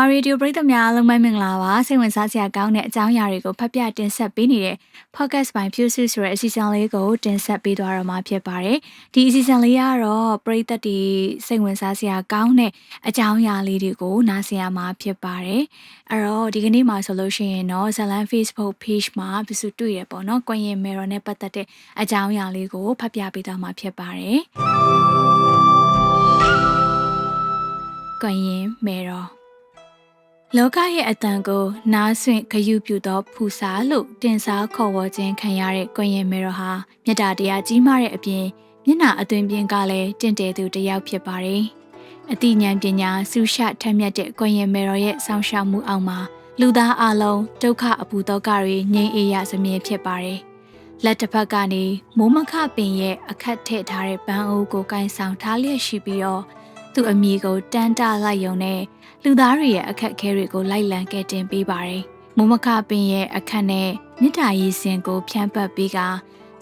မြန်မာရေဒီယိုပရိသတ်များအားလုံးပဲမင်္ဂလာပါစိတ်ဝင်စားစရာကောင်းတဲ့အကြောင်းအရာတွေကိုဖတ်ပြတင်ဆက်ပေးနေတဲ့ podcast by Fusu ဆိုတဲ့အစီအစဉ်လေးကိုတင်ဆက်ပေးသွားတော့မှာဖြစ်ပါတယ်ဒီအစီအစဉ်လေးကတော့ပရိသတ်တွေစိတ်ဝင်စားစရာကောင်းတဲ့အကြောင်းအရာလေးတွေကိုနားဆင်ရမှာဖြစ်ပါတယ်အဲ့တော့ဒီကနေ့မှာဆိုလို့ရှိရင်တော့ Zalan Facebook page မှာပြစုတွေ့ရပေါ့နော်ကွန်ရင်မေရောနဲ့ပတ်သက်တဲ့အကြောင်းအရာလေးကိုဖတ်ပြပေးသွားမှာဖြစ်ပါတယ်ကွန်ရင်မေရော လောကရဲ့အတန်ကိုနားဆွင့်ဂယုပြုသောဖူစာလို့တင်စားခေါ်ဝေါ်ခြင်းခံရတဲ့ကွန်ရင်မေရောဟာမြတ်တာတရားကြီးမားတဲ့အပြင်မျက်နှာအသွင်ပြင်ကလည်းတင့်တယ်သူတစ်ယောက်ဖြစ်ပါတယ်။အသိဉာဏ်ပညာဆူရှထက်မြက်တဲ့ကွန်ရင်မေရောရဲ့စောင့်ရှောက်မှုအောက်မှာလူသားအလုံးဒုက္ခအပူတော့ကတွေငြိမ်းအေးရစမြဲဖြစ်ပါတယ်။လက်တစ်ဖက်ကနေမိုးမခပင်ရဲ့အခက်ထည့်ထားတဲ့ပန်းအိုးကိုကင်ဆောင်ထားလျက်ရှိပြီးတော့ သူ့အမိကိုတန်းတလိုက်ရုံနဲ့လူသားတွေရဲ့အခက်အခဲတွေကိုလိုက်လံကဲတင်ပေးပါတယ်။မိုးမခပင်ရဲ့အခက်နဲ့မြစ်တာရည်စင်ကိုဖြန့်ပတ်ပေးက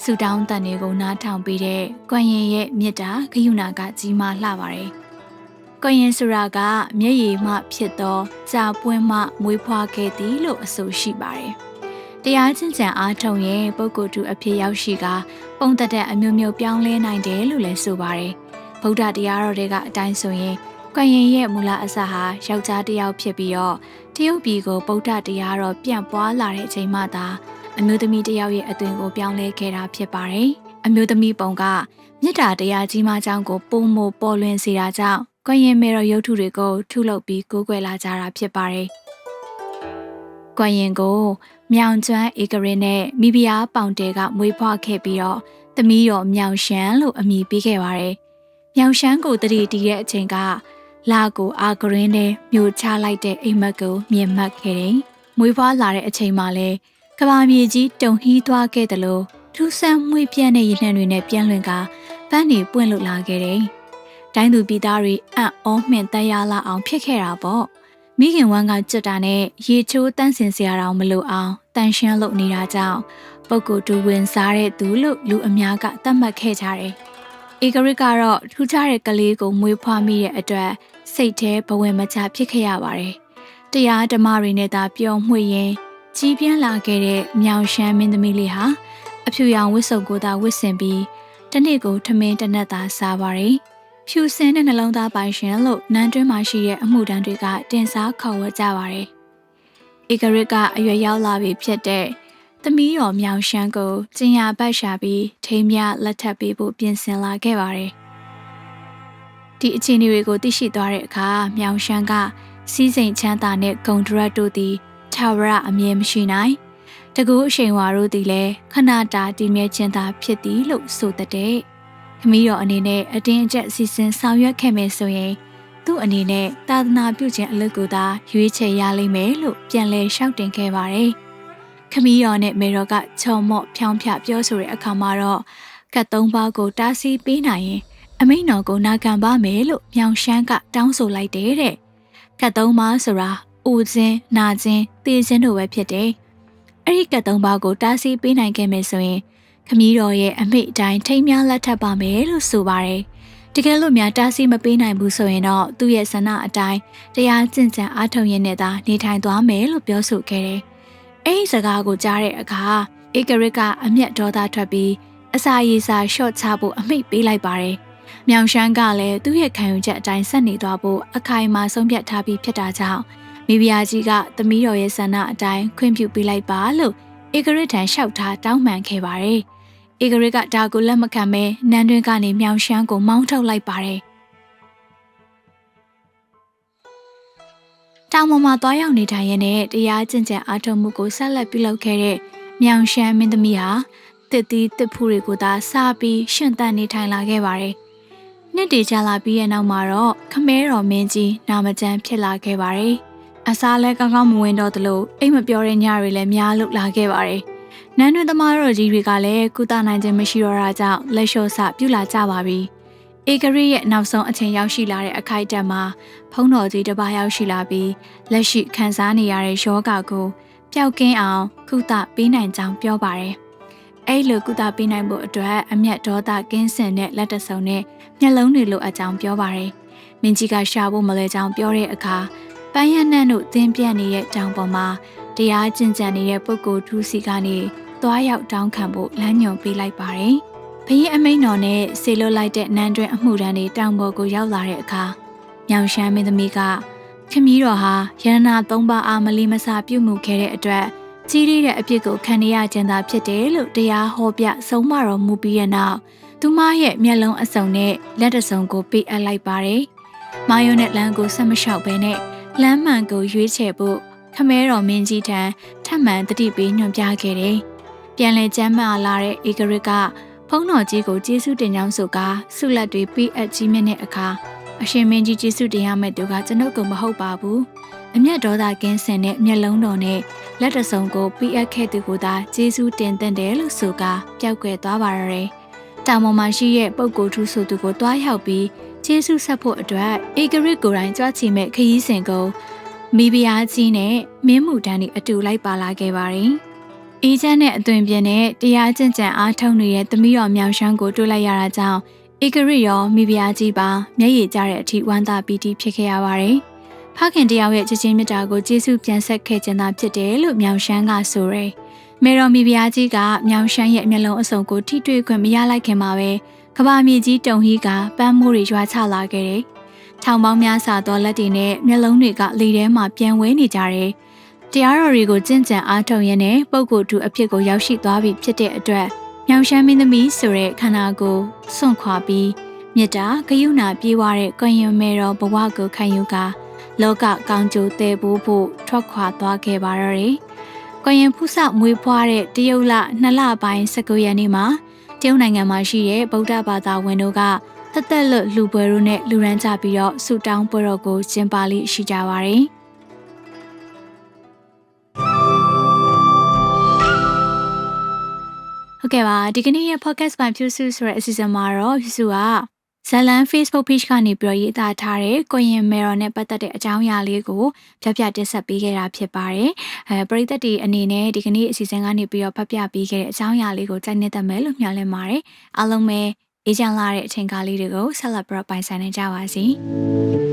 ဆူတောင်းတန်တွေကိုနားထောင်ပေးတဲ့ကွန်ရင်ရဲ့မြစ်တာဂယုဏကကြီးမားလှပါတယ်။ကွန်ရင်ဆိုတာကမျက်ရည်မှဖြစ်သောကြာပွင့်မှမွေးဖွားခဲ့သည်လို့အဆိုရှိပါတယ်။တရားချင်းချံအားထုတ်ရင်ပုဂ္ဂိုလ်တူအဖြစ်ရောက်ရှိကပုံသက်တဲ့အမျိုးမျိုးပြောင်းလဲနိုင်တယ်လို့လည်းဆိုပါတယ်။ ဗုဒ္ဓတရားတော်တွေကအတိုင်းဆိုရင်ကွန်ရင်ရဲ့မူလအစဟာယောက်ျားတစ်ယောက်ဖြစ်ပြီးတော့တရုတ်ပြည်ကိုဗုဒ္ဓတရားတော်ပြန့်ပွားလာတဲ့အချိန်မှသာအမျိုးသမီးတစ်ယောက်ရဲ့အသွင်ကိုပြောင်းလဲခဲ့တာဖြစ်ပါတယ်။အမျိုးသမီးပုံကမေတ္တာတရားကြီးမားကြောင်းကိုပုံမပေါ်လွင်စေတာကြောင့်ကွန်ရင်မေတော်ရုပ်ထုတွေကိုထုလုပ်ပြီးကိုးကွယ်လာကြတာဖြစ်ပါတယ်။ကွန်ရင်ကိုမြောင်ကျွမ်းဧကရင်နဲ့မိဖုရားပေါင်တဲကမွေးဖွားခဲ့ပြီးတော့သမီးတော်မြောင်ရှမ်းလို့အမည်ပေးခဲ့ပါတယ်။ မြောင်ရှမ်းကိုတတိတီးတဲ့အချိန်ကလာကိုအာဂရင်းနဲ့မြို့ချလိုက်တဲ့အိမ်မက်ကိုမြင်မှတ်ခဲ့တယ်။မွေးဖွားလာတဲ့အချိန်မှာလဲကဘာမြေကြီးတုံဟီးသွားခဲ့တယ်လို့ထူးဆန်းမွေးပြန့်တဲ့ရည်နှံတွေနဲ့ပြန်လွင်ကပန်းနေပွင့်လို့လာခဲ့တယ်။တိုင်းသူပြည်သားတွေအံ့ဩမှင်တရလာအောင်ဖြစ်ခဲ့တာပေါ့။မိခင်ဝမ်းကကြွတာနဲ့ရေချိုးတန့်စင်စရာတောင်မလိုအောင်တန်ရှင်းလုပ်နေတာကြောင့်ပုပ်ကိုတူဝင်စားတဲ့သူလို့လူအများကသတ်မှတ်ခဲ့ကြတယ်။ ဧကရစ်ကတော့ထူးခြားတဲ့ကလေးကိုမွေးဖွားမိတဲ့အတွက်စိတ်ထဲဘဝင်မချဖြစ်ခဲ့ရပါတယ်။တရားဓမ္မတွေနဲ့သာပျော်မွှေ့ရင်ကြီးပြင်းလာခဲ့တဲ့မြောင်ရှမ်းမင်းသမီးလေးဟာအဖြူရောင်ဝတ်စုံကိုသာဝတ်ဆင်ပြီးတနေ့ကိုထမင်းတနက်သာစားပါတယ်။ဖြူစင်တဲ့နှလုံးသားပိုင်ရှင်လို့နန်းတွင်းမှာရှိတဲ့အမှုတန်းတွေကတင်စားခေါ်ဝေါ်ကြပါတယ်။ဧကရစ်ကအရွယ်ရောက်လာပြီဖြစ်တဲ့ သမီးတော်မြောင်ရှမ်းကိုကျင်ရပတ်ရှာပြီးထိမ်းမြလက်ထပ်ပေးဖို့ပြင်ဆင်လာခဲ့ပါတယ်။ဒီအခြေအနေတွေကိုသိရှိသွားတဲ့အခါမြောင်ရှမ်းကစီးစိမ်ချမ်းသာတဲ့ဂုံဒရက်တို့သည်ထာဝရအမြဲမရှိနိုင်။တကူအရှိန်ဝါတို့သည်လည်းခဏတာတည်မြဲခြင်းသာဖြစ်သည်လို့ဆိုတဲ့။ခမီးတော်အနေနဲ့အတင်းအကျပ်စီစဉ်ဆောင်ရွက်ခဲ့မယ်ဆိုရင်သူ့အနေနဲ့သာသနာပြုခြင်းအလုပ်ကိုသာရွေးချယ်ရလိမ့်မယ်လို့ပြန်လည်ရှောက်တင်ခဲ့ပါတယ်။ ခမီးတော်နဲ့မေတော်ကချော်မော့ဖြောင်းဖြပြောဆိုတဲ့အခါမှာတော့ကတ်သုံးပါးကိုတားဆီးပေးနိုင်ရင် အမိန်တော်ကိုနာခံပါမယ်လို့မြောင်ရှမ်းကတောင်းဆိုလိုက်တယ်တဲ့ကတ်သုံးပါးဆိုတာဦးခြင်းနာခြင်းသိခြင်းတို့ပဲဖြစ်တယ်အဲ့ဒီကတ်သုံးပါးကိုတားဆီးပေးနိုင်ခဲ့မယ်ဆိုရင်ခမီးတော်ရဲ့အမိတ်အတိုင်းထိမ်းများလက်ထပ်ပါမယ်လို့ဆိုပါတယ်တကယ်လို့များတားဆီးမပေးနိုင်ဘူးဆိုရင်တော့သူ့ရဲ့ဆန္ဒအတိုင်းတရားကျင့်ကြံအားထုတ်ရင်းနဲ့သာနေထိုင်သွားမယ်လို့ပြောဆိုခဲ့တယ် အဲ့ဒီစကားကိုကြားတဲ့အခါဧကရစ်ကအမျက်ဒေါသထွက်ပြီးအစာရည်စာရှော့ချဖို့အမိန့်ပေးလိုက်ပါတယ်။မြောင်ရှမ်းကလည်းသူ့ရဲ့ခံယူချက်အတိုင်းဆက်နေသွားဖို့အခိုင်အမာဆုံးဖြတ်ထားပြီးဖြစ်တာကြောင့်မိဖုရားကြီးကသမီးတော်ရဲ့ဆန္ဒအတိုင်းခွင့်ပြုပေးလိုက်ပါလို့ဧကရစ်ထံလျှောက်ထားတောင်းပန်ခဲ့ပါတယ်။ဧကရစ်ကဒါကိုလက်မခံဘဲနန်းတွင်းကနေမြောင်ရှမ်းကိုမောင်းထုတ်လိုက်ပါတယ် တောင်ပေါ်မှာသွားရောက်နေထိုင်ရတဲ့တရားကျင့်ကြံအားထုတ်မှုကိုဆက်လက်ပြုလုပ်ခဲ့တဲ့မြောင်ရှမ်းမင်းသမီးဟာတစ်သီးတစ်ဖူးတွေကိုသာစားပြီးရှင်သန်နေထိုင်လာခဲ့ပါတယ်။နှစ်တည်ကြလာပြီးရဲ့နောက်မှာတော့ခမဲတော်မင်းကြီးနာမကျန်းဖြစ်လာခဲ့ပါတယ်။အစားလဲကောင်းကောင်းမဝင်တော့သလိုအိမ်မပြောတဲ့ညတွေလည်းများလို့လာခဲ့ပါတယ်။နန်းတွင်သမားတော်ကြီးတွေကလည်းကုသနိုင်ခြင်းမရှိတော့တာကြောင့်လက်လျှော့စပြုလာကြပါပြီ။ ဧကရိရဲ့နောက်ဆုံးအချိန်ရောက်ရှိလာတဲ့အခိုက်အတန့်မှာဖုံးတော်ကြီးတစ်ပါးရောက်ရှိလာပြီးလက်ရှိခံစားနေရတဲ့ယောဂကိုပျောက်ကင်းအောင်ကုသပေးနိုင်ကြောင်းပြောပါတယ်။အဲ့လိုကုသပေးနိုင်ဖို့အတွက်အမျက်ဒေါသကင်းစင်တဲ့လက်တဆုံနဲ့မျက်လုံးတွေလိုအပ်ကြောင်းပြောပါတယ်။မင်းကြီးကရှာဖို့မလဲကြောင်းပြောတဲ့အခါပန်းရနှံ့တို့သင်ပြန့်နေတဲ့တောင်ပေါ်မှာတရားကျင့်ကြံနေတဲ့ပုဂ္ဂိုလ်ထူးစီကနေသွားရောက်တောင်းခံဖို့လမ်းညွှန်ပေးလိုက်ပါတယ်။ ဘရင်အမိန်တော်နဲ့ဆေလွတ်လိုက်တဲ့နန်းတွင်အမှုတန်းတွေတောင်ပေါ်ကိုရောက်လာတဲ့အခါမြောင်ရှမ်းမင်းသမီးကခမည်းတော်ဟာရဟနာသုံးပါးအားမလီမစာပြုမှုခဲ့တဲ့အတွက်ကြီးရတဲ့အပြစ်ကိုခံရခြင်းသာဖြစ်တယ်လို့တရားဟောပြဆုံးမတော်မူပြီးတဲ့နောက်သူမရဲ့မျက်လုံးအစုံနဲ့လက်တစုံကိုပေးအပ်လိုက်ပါတယ်။မာယိုနဲ့လမ်းကိုဆက်မလျှောက်ဘဲနဲ့လမ်းမှန်ကိုရွေးချယ်ဖို့ခမဲတော်မင်းကြီးထံထပ်မံတတိပေးညွှန်ပြခဲ့တယ်။ပြန်လည်ကျမ်းမာလာတဲ့ဧကရစ်က ဖုံးတော်ကြီးကိုကျေးဇူးတင်ကြောင်းဆိုကာဆုလက်တွေပေးအပ်ကြီးမြင့်တဲ့အခါအရှင်မင်းကြီးကျေးဇူးတင်ရမယ့်သူကကျွန်ုပ်ကမဟုတ်ပါဘူး။အမျက်ဒေါသကင်းစင်တဲ့မျက်လုံးတော်နဲ့လက်တစုံကိုပေးအပ်ခဲ့သူကသာကျေးဇူးတင်တဲ့တယ်လို့ဆိုကာပျောက်ကွယ်သွားပါရယ်။တာမွန်မှာရှိတဲ့ပုပ်ကိုထူးဆိုသူကိုတွားရောက်ပြီးကျေးဇူးဆက်ဖို့အတွက်ဧကရစ်ကိုယ်တိုင်ကြွချီမဲ့ခရီးစဉ်ကိုမိဖုရားကြီးနဲ့မင်းမှုတန်းတွေအတူလိုက်ပါလာခဲ့ပါတယ်။ အေးချမ်းနဲ့အသွင်ပြင်းနဲ့တရားကျင့်ကြံအားထုတ်နေတဲ့သမီးတော်မြောင်ရှမ်းကိုတွေ့လိုက်ရတာကြောင့်ဧကရစ်ရောမိဖုရားကြီးပါမျက်ရည်ကျတဲ့အထိဝမ်းသာပီတိဖြစ်ခဲ့ရပါတယ်။ဖခင်တယောက်ရဲ့ချစ်ချင်းမြတ်တာကိုကျေးဇူးပြန်ဆက်ခဲ့ခြင်းသာဖြစ်တယ်လို့မြောင်ရှမ်းကဆိုရယ်။မေတော်မိဖုရားကြီးကမြောင်ရှမ်းရဲ့မျက်လုံးအစုံကိုထိတွေ့ခွင့်မရလိုက်ခင်မှာပဲကဘာမြေကြီးတုံဟီးကပန်းမိုးတွေရွာချလာခဲ့တယ်။ထောင်ပေါင်းများစွာသောလက်တွေနဲ့မျက်လုံးတွေကလေထဲမှာပြန်ဝဲနေကြတယ်။ တရားတော်တွေကိုကြင်ကြံအားထုတ်ရင်းနဲ့ပုဂ္ဂိုလ်တူအဖြစ်ကိုရောက်ရှိသွားပြီဖြစ်တဲ့အတွက်မြောင်ရှမ်းမင်းသမီးဆိုတဲ့ခန္ဓာကိုစွန့်ခွာပြီးမြတ်တာဂယုဏပြေးွားတဲ့ကွန်ယွန်မဲတော်ဘဝကိုခံယူကာလောကကောင်းကျိုးတဲ့ဖို့ဖို့ထွက်ခွာသွားခဲ့ပါတော့တယ်။ကွန်ယွန်ဖုဆမွေးဖွားတဲ့တရုတ်လနှစ်လပိုင်း19ရက်နေ့မှာတရုတ်နိုင်ငံမှာရှိတဲ့ဗုဒ္ဓဘာသာဝင်တို့ကသက်သက်လွတ်လူပွဲတို့နဲ့လူရန်ကြပြီးတော့ဆူတောင်းပွဲတော်ကိုကျင်းပလိရှိကြပါတယ်။ ဟုတ်ကဲ့ပါဒီကနေ့ရဲ့ podcast မှာဖြူစုဆိုတဲ့အစီအစဉ်မှာတော့ဖြူစုကဇလန် Facebook page ကနေပြီးတော့ရေးသားထားတဲ့ကိုရင်မဲရော်နဲ့ပတ်သက်တဲ့အကြောင်းအရာလေးကိုပြပြတင်ဆက်ပေးခဲ့တာဖြစ်ပါတယ်။အဲပရိသတ်တွေအနေနဲ့ဒီကနေ့အစီအစဉ်ကနေပြီးတော့ဖတ်ပြပေးခဲ့တဲ့အကြောင်းအရာလေးကိုကြိုက်နေတတ်မယ်လို့မျှော်လင့်ပါတယ်။အားလုံးပဲအေးချမ်းလာတဲ့အချိန်ကားလေးတွေကိုဆက်လက်ပြီးတော့ပိုင်ဆိုင်နိုင်ကြပါစေ။